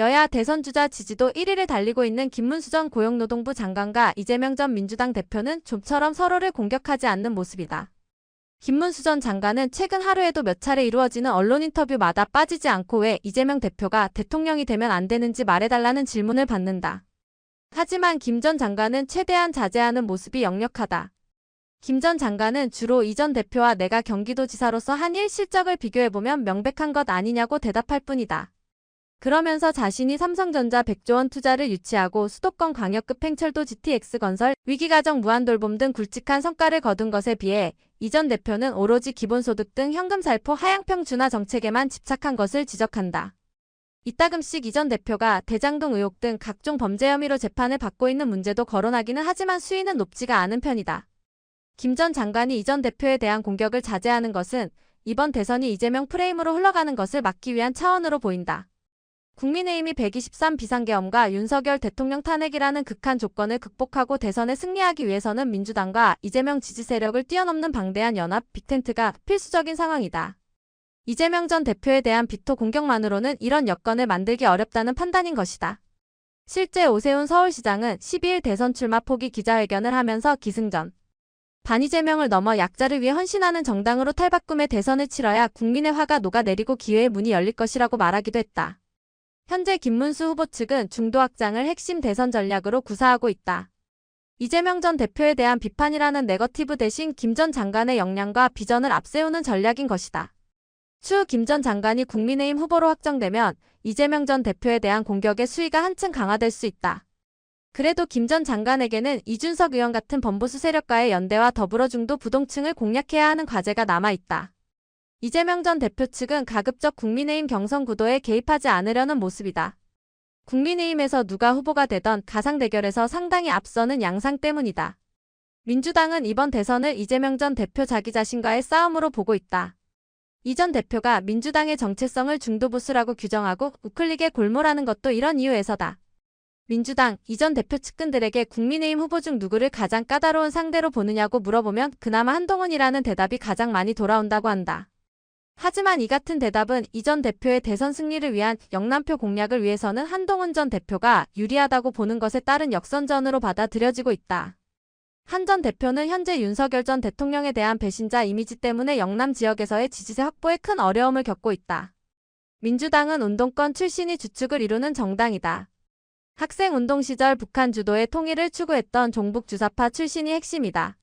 여야 대선 주자 지지도 1위를 달리고 있는 김문수 전 고용노동부 장관과 이재명 전 민주당 대표는 좀처럼 서로를 공격하지 않는 모습이다. 김문수 전 장관은 최근 하루에도 몇 차례 이루어지는 언론 인터뷰마다 빠지지 않고 왜 이재명 대표가 대통령이 되면 안 되는지 말해달라는 질문을 받는다. 하지만 김 전 장관은 최대한 자제하는 모습이 역력하다. 김 전 장관은 주로 이 전 대표와 내가 경기도지사로서 한 일 실적을 비교해보면 명백한 것 아니냐고 대답할 뿐이다. 그러면서 자신이 삼성전자 100조 원 투자를 유치하고 수도권 광역급 팽철도 GTX건설, 위기가정 무한돌봄 등 굵직한 성과를 거둔 것에 비해 이전 대표는 오로지 기본소득 등 현금 살포 하향평 준화 정책에만 집착한 것을 지적한다. 이따금씩 이전 대표가 대장동 의혹 등 각종 범죄 혐의로 재판을 받고 있는 문제도 거론하기는 하지만 수위는 높지가 않은 편이다. 김 전 장관이 이전 대표에 대한 공격을 자제하는 것은 이번 대선이 이재명 프레임으로 흘러가는 것을 막기 위한 차원으로 보인다. 국민의힘이 123 비상계엄과 윤석열 대통령 탄핵이라는 극한 조건을 극복하고 대선에 승리하기 위해서는 민주당과 이재명 지지 세력을 뛰어넘는 방대한 연합 빅텐트가 필수적인 상황이다. 이재명 전 대표에 대한 비토 공격만으로는 이런 여건을 만들기 어렵다는 판단인 것이다. 실제 오세훈 서울시장은 12일 대선 출마 포기 기자회견을 하면서 기승전. 반이재명을 넘어 약자를 위해 헌신하는 정당으로 탈바꿈의 대선을 치러야 국민의 화가 녹아내리고 기회의 문이 열릴 것이라고 말하기도 했다. 현재 김문수 후보 측은 중도 확장을 핵심 대선 전략으로 구사하고 있다. 이재명 전 대표에 대한 비판이라는 네거티브 대신 김 전 장관의 역량과 비전을 앞세우는 전략인 것이다. 추후 김 전 장관이 국민의힘 후보로 확정되면 이재명 전 대표에 대한 공격의 수위가 한층 강화될 수 있다. 그래도 김 전 장관에게는 이준석 의원 같은 범보수 세력과의 연대와 더불어 중도 부동층을 공략해야 하는 과제가 남아있다. 이재명 전 대표 측은 가급적 국민의힘 경선 구도에 개입하지 않으려는 모습이다. 국민의힘에서 누가 후보가 되던 가상 대결에서 상당히 앞서는 양상 때문이다. 민주당은 이번 대선을 이재명 전 대표 자기 자신과의 싸움으로 보고 있다. 이 전 대표가 민주당의 정체성을 중도보수라고 규정하고 우클릭에 골몰하는 것도 이런 이유에서다. 민주당 이 전 대표 측근들에게 국민의힘 후보 중 누구를 가장 까다로운 상대로 보느냐고 물어보면 그나마 한동훈이라는 대답이 가장 많이 돌아온다고 한다. 하지만 이 같은 대답은 이전 대표의 대선 승리를 위한 영남표 공략을 위해서는 한동훈 전 대표가 유리하다고 보는 것에 따른 역선전으로 받아들여지고 있다. 한 전 대표는 현재 윤석열 전 대통령에 대한 배신자 이미지 때문에 영남 지역에서의 지지세 확보에 큰 어려움을 겪고 있다. 민주당은 운동권 출신이 주축을 이루는 정당이다. 학생 운동 시절 북한 주도의 통일을 추구했던 종북 주사파 출신이 핵심이다.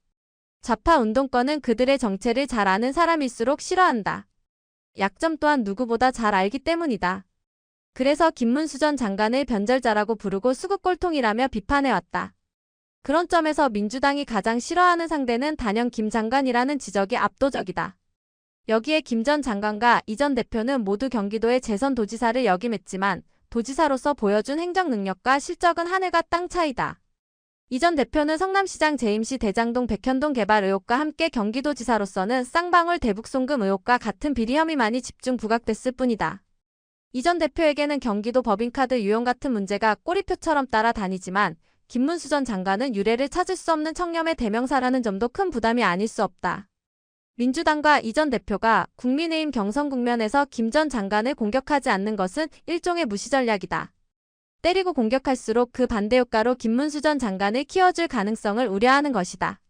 좌파 운동권은 그들의 정체를 잘 아는 사람일수록 싫어한다. 약점 또한 누구보다 잘 알기 때문이다. 그래서 김문수 전 장관을 변절자라고 부르고 수국골통이라며 비판해왔다. 그런 점에서 민주당이 가장 싫어하는 상대는 단연 김 장관이라는 지적이 압도적이다. 여기에 김 전 장관과 이 전 대표는 모두 경기도의 재선 도지사를 역임했지만 도지사로서 보여준 행정 능력과 실적은 하늘과 땅 차이다. 이 전 대표는 성남시장 재임시 대장동 백현동 개발 의혹과 함께 경기도지사로서는 쌍방울 대북송금 의혹과 같은 비리 혐의만이 집중 부각됐을 뿐이다. 이 전 대표에게는 경기도 법인카드 유용 같은 문제가 꼬리표처럼 따라다니지만 김문수 전 장관은 유례를 찾을 수 없는 청렴의 대명사라는 점도 큰 부담이 아닐 수 없다. 민주당과 이 전 대표가 국민의힘 경선 국면에서 김 전 장관을 공격하지 않는 것은 일종의 무시 전략이다. 때리고 공격할수록 그 반대 효과로 김문수 전 장관을 키워줄 가능성을 우려하는 것이다.